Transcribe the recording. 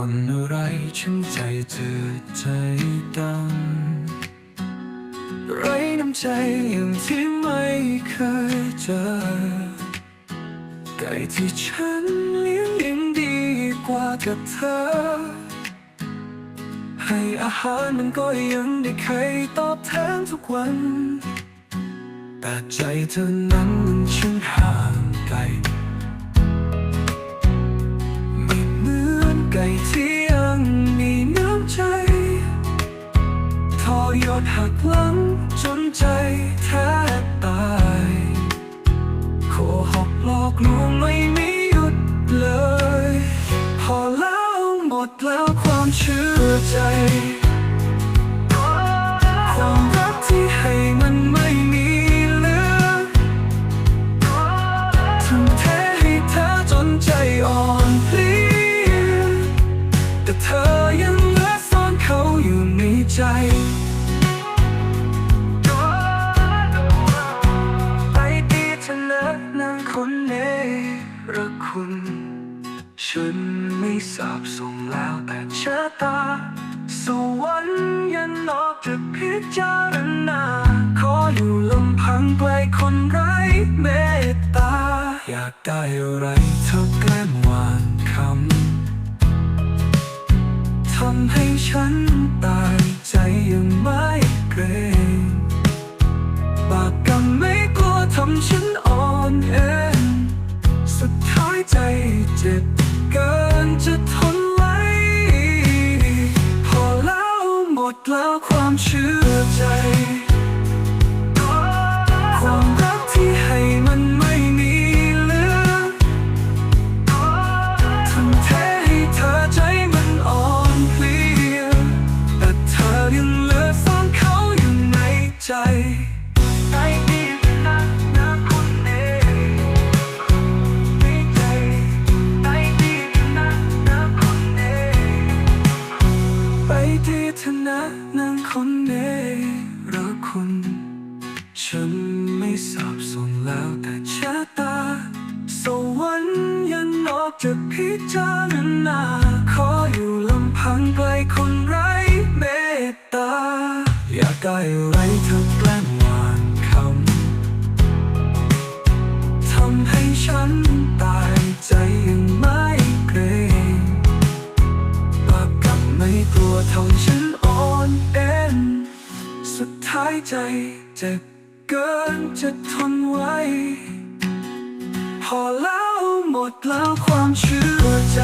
คนอะไรฉันใจจืดใจดำไรน้ำใจอย่างที่ไม่เคยเจอ ไก่ที่ฉันเลี้ยงยังดีกว่ากับเธอ ให้อาหารมันก็ยังได้ใครตอบแทนทุกวัน แต่ใจเธอนั้นมันช่างห่างไกล ทอยอดหักหลังจนใจแทบตายโคหกหลอกลวงไม่มีหยุดเลย พอแล้วหมดแล้วความเชื่อใจความรักที่ให้มันไม่มีเหลือทุ่มเทให้เธอจนใจอ่อนเพลียแต่เธอยังเหลือซ่อนเขาอยู่ในใจ ไม่สาบส่งแล้วแต่ชะตา สวรรค์ยันนอกจะพิจารณา ขออยู่ลำพังไกลคนไร้เมตตา อยากได้อะไรเธอแกล้งหวานคำทำให้ฉันตายใจยังไม่เกรงบาปกรรมไม่กลัวทำฉันอ่อนแอสุดท้ายใจเจ็บ แล้วความเชื่อใจ นะนางคนเนรักคุณ ฉันไม่สาบส่งแล้วแต่ชะตา สวรรค์ยันออกจากพิจารณาขออยู่ลำพังไกลคนไร้เมตตา อยากได้อะไรเธอแกล้งหวานคำทำให้ฉันตายใจยังไม่เกรงบาปกรรมไม่กลัวเทำฉัน นเอ็นสุดท้ายใจเจ็บเกินจะทนไว้ พอแล้วหมดแล้วความเชื่อใจ